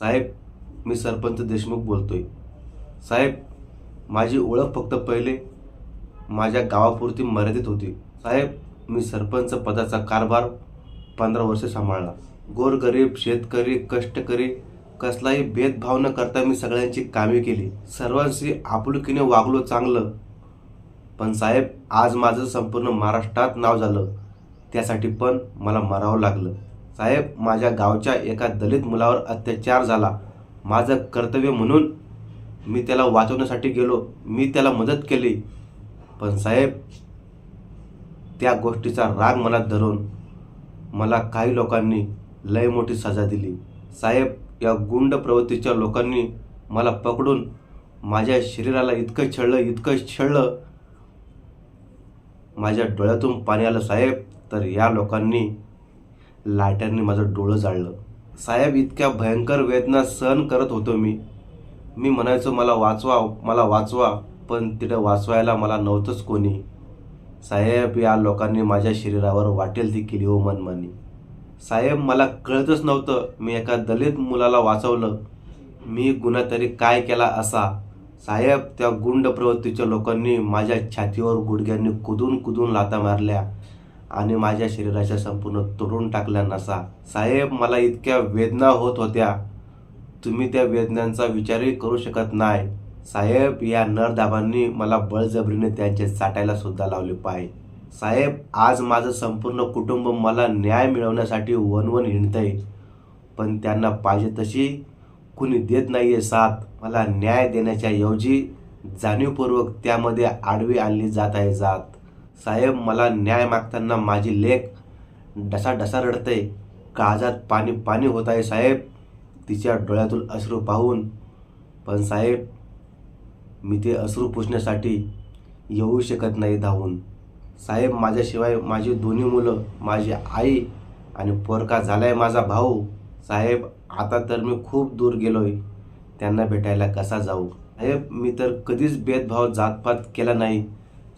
साहेब मी सरपंच देशमुख बोलतोय. साहेब माझी ओळख फक्त पहिले माझ्या गावापुरती मर्यादित होती. साहेब मी सरपंच पदाचा कारभार पंधरा वर्ष सांभाळला. गोरगरीब शेतकरी कष्टकरी कसलाही भेदभाव न करता मी सगळ्यांची कामे केली. सर्वांशी आपुलकीने वागलो चांगलं. पण साहेब आज माझं संपूर्ण महाराष्ट्रात नाव झालं. त्यासाठी पण मला मरावं लागलं. साहेब माझ्या गावच्या एका दलित मुलावर अत्याचार झाला. माझं कर्तव्य म्हणून मी त्याला वाचवण्यासाठी गेलो. मी त्याला मदत केली. पण साहेब त्या गोष्टीचा राग मनात धरून मला काही लोकांनी लय मोठी सजा दिली. साहेब या गुंड प्रवृत्तीच्या लोकांनी मला पकडून माझ्या शरीराला इतकं छळलं इतकं छळलं माझ्या डोळ्यातून पाणी आलं साहेब. तर या लोकांनी लाट्यांनी माझं डोळं जाळलं. साहेब इतक्या भयंकर वेदना सहन करत होतो मी. मी म्हणायचो मला वाचवा मला वाचवा. पण तिथं वाचवायला मला नव्हतंच कोणी. साहेब या लोकांनी माझ्या शरीरावर वाटेल ती केली हो मनमानी. साहेब मला कळतच नव्हतं. मी एका दलित मुलाला वाचवलं. मी गुन्हा तरी काय केला असा? साहेब त्या गुंड प्रवृत्तीच्या लोकांनी माझ्या छातीवर गुडघ्यांनी कुदून कुदून लाता मारल्या. आणि माझ्या शरीराच्या संपूर्ण तोडून टाकल्या नसा. साहेब मला इतक्या वेदना होत होत्या. तुम्ही त्या वेदनांचा विचारही करू शकत नाही. साहेब या नरदाबांनी मला बळजबरीने त्यांचे चाटायला सुद्धा लावले पाय. साहेब आज माझं संपूर्ण कुटुंब मला न्याय मिळवण्यासाठी वनवन हिंडतंय. पण त्यांना पाहिजे तशी कुणी देत नाही आहे साथ. मला न्याय देण्याच्या ऐवजी जाणीवपूर्वक त्यामध्ये आडवी आणली जात आहे जात. साहेब मला न्याय मागताना माझी लेख डसा डसा रडते काळजात पाणी पाणी होत आहे साहेब. तिच्या डोळ्यातून अश्रू पाहून. पण साहेब मी ते अश्रू पुसण्यासाठी येऊ शकत नाही धावून. साहेब माझ्याशिवाय माझी दोन्ही मुलं माझी आई आणि पोरका झालाय माझा भाऊ. साहेब आता तर मी खूप दूर गेलोय. त्यांना भेटायला कसा जाऊ? साहेब मी तर कधीच भेदभाव जातपात केला नाही.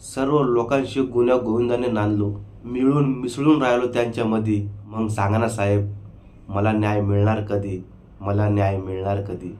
सर्व लोकांशी गुन्ह्या गोविंदाने नांदलो. मिळून मिसळून राहिलो त्यांच्यामध्ये मग सांगा ना साहेब मला न्याय मिळणार कधी? मला न्याय मिळणार कधी?